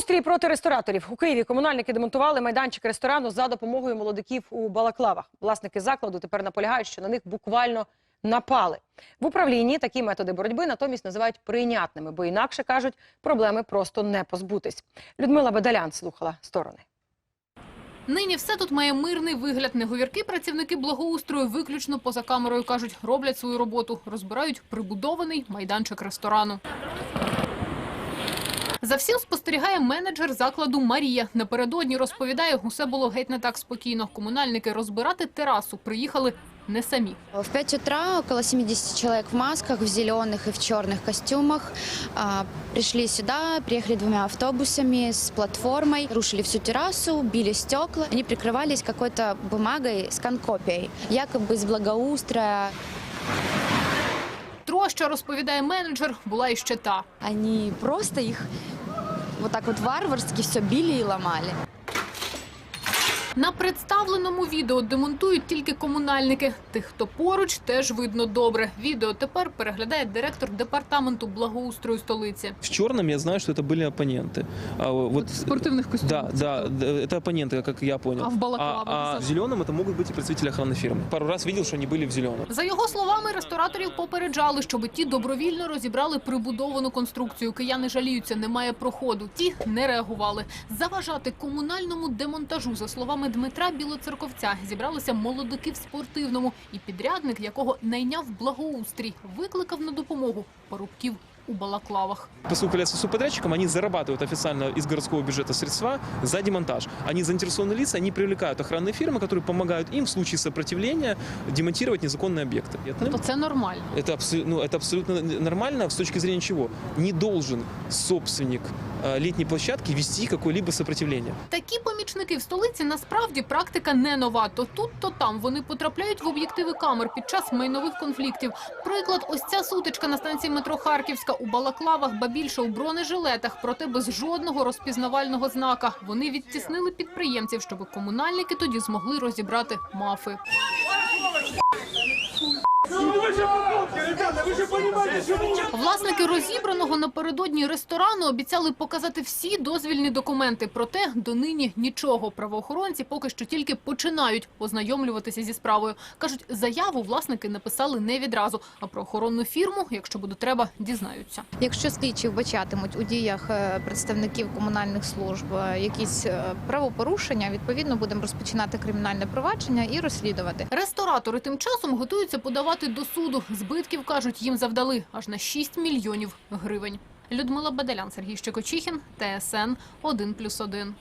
Благоустрій проти рестораторів у Києві комунальники демонтували майданчик ресторану за допомогою молодиків у балаклавах. Власники закладу тепер наполягають, що на них буквально напали. В управлінні такі методи боротьби натомість називають прийнятними, бо інакше кажуть, проблеми просто не позбутись. Людмила Бедалян слухала сторони. Нині все тут має мирний вигляд. Неговірки працівники благоустрою виключно поза камерою кажуть, роблять свою роботу, розбирають прибудований майданчик ресторану. За всім спостерігає менеджер закладу Марія. Напередодні розповідає, усе було геть не так спокійно. Комунальники розбирати терасу приїхали не самі. В 5 утра около 70 человек в масках, в зеленых и в черных костюмах а, пришли сюда, приехали двумя автобусами с платформой, рушили всю террасу, били стекла. Они прикрывались какой-то бумагой с конкопией, якобы из благоустроя. Троща, розповідає менеджер, була іще та. Ані просто їх отак, от варварські все білі і ломали. На представленому відео демонтують тільки комунальники. Тих, хто поруч, теж видно добре. Відео тепер переглядає директор департаменту благоустрою столиці. В черном я знаю, что это были оппоненты. А вот в спортивных костюмах. Да, да, да, это оппоненты, как я понял. А в балаклавах А, а за- в зеленом это могут быть и представители охранной фирмы. Пару раз видел, что они были в зеленом. За його словами, рестораторів попереджали, щоб ті добровільно розібрали прибудовану конструкцію. Кияни жаліються, немає проходу. Ті не реагували. Заважати комунальному демонтажу, за словами Дмитра Білоцерковця, зібралися молодики в спортивному, і підрядник, якого найняв благоустрій, викликав на допомогу парубків у балаклавах. Поскольку являются субподрядчиком, они зарабатывают официально из городского бюджета средства за демонтаж. Они заинтересованные лица, они привлекают охранные фирмы, которые помогают им в случае сопротивления демонтировать незаконные объекты. То це нормально. Это, абсо- ну, это абсолютно нормально с точки зрения чего? Не должен собственник э, летней площадки вести какое-либо сопротивление. Такі помічники в столиці насправді практика не нова. То тут, то там вони потрапляють в об'єктиви камер під час майнових конфліктів. Приклад, ось ця сутичка на станції метро Харківська у балаклавах, ба більше у бронежилетах, проте без жодного розпізнавального знака. Вони відтіснили підприємців, щоб комунальники тоді змогли розібрати мафи. Власники розібраного напередодні ресторану обіцяли показати всі дозвільні документи. Проте донині нічого. Правоохоронці поки що тільки починають ознайомлюватися зі справою. Кажуть, заяву власники написали не відразу, а про охоронну фірму, якщо буде треба, дізнаються. Якщо слідчі вбачатимуть у діях е, представників комунальних служб е, якісь е, правопорушення, відповідно будемо розпочинати кримінальне провадження і розслідувати. Ресторатори тим часом готуються подавати до суду. Збитків кажуть, їм завдали аж на 6 мільйонів гривень. Людмила Бадалян, Сергій Щекочихін, ТСН 1+,1.